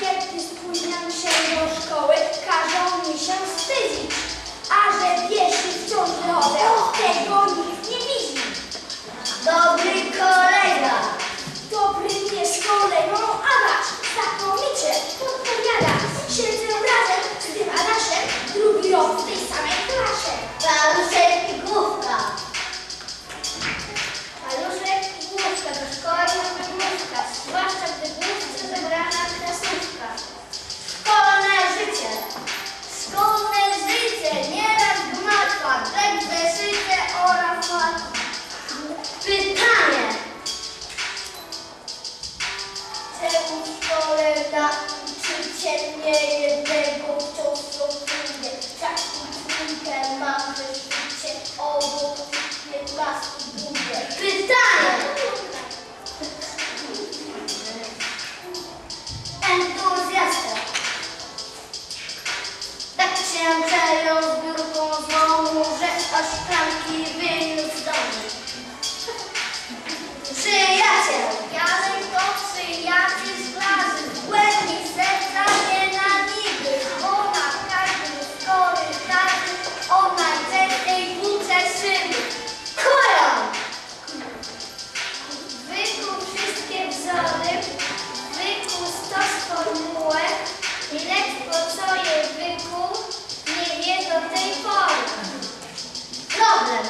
Kiedy spóźniam się do szkoły, każą mi się wstydzić. A że pieszy wciąż drogę, tego nikt nie widzi. Dobry koleś. last dobry.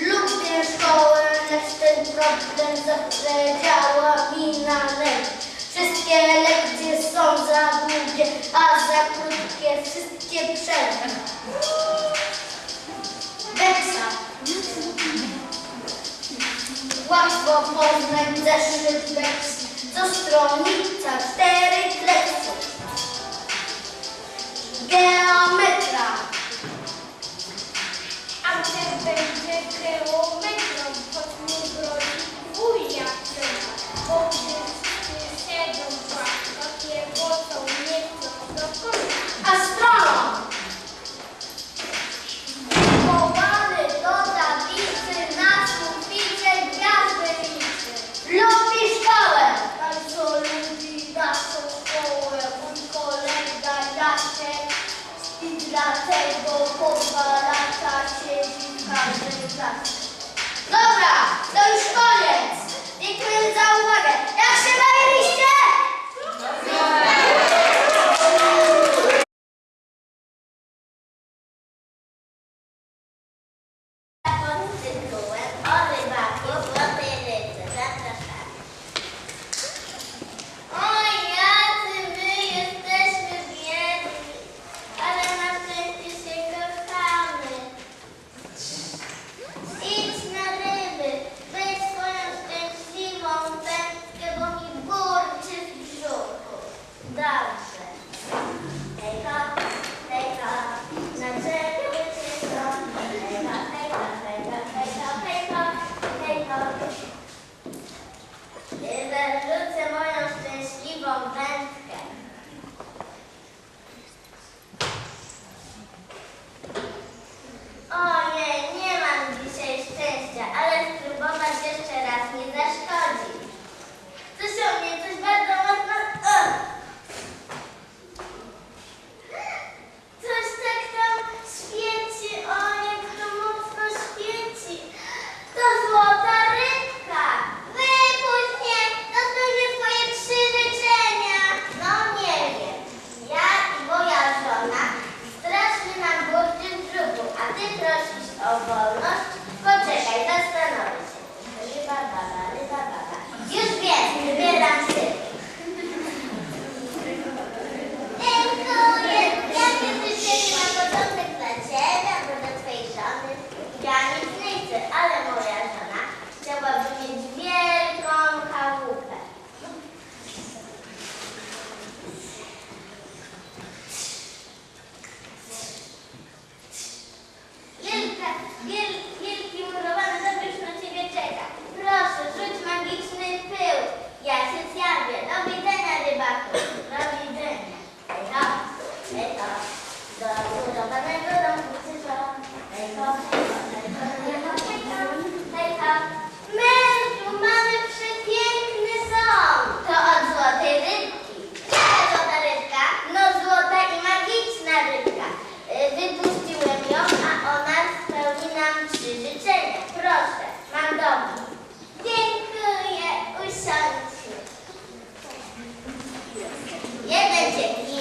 Lubię szkołę, lecz ten problem zawsze działa mi na nerw. Wszystkie lekcje są za długie, a za krótkie wszystkie przerwy. Weksa. Łatwo poznać zeszyt weksy, co stronica cztery kleksu. Geometra będzie geometrą, no, choć mu grozi wuja trwa. Bo gdy siedzą płatka, piewotą nie chcą do końca. Astronom! Dobra, to już koniec.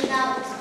now